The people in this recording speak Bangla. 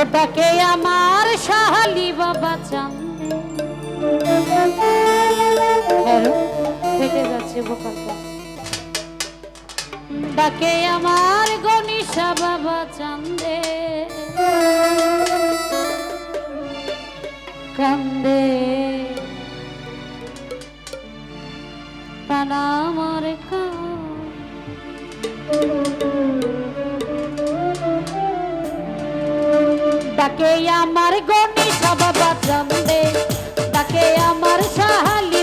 ওটাকে আমার সাহালি বাবা চান। যাচ্ছে তাকে আমার গণিসা বাবা চান্দে ডাকে আমার গণি সব বাজান দে ডাকে আমার সাহালি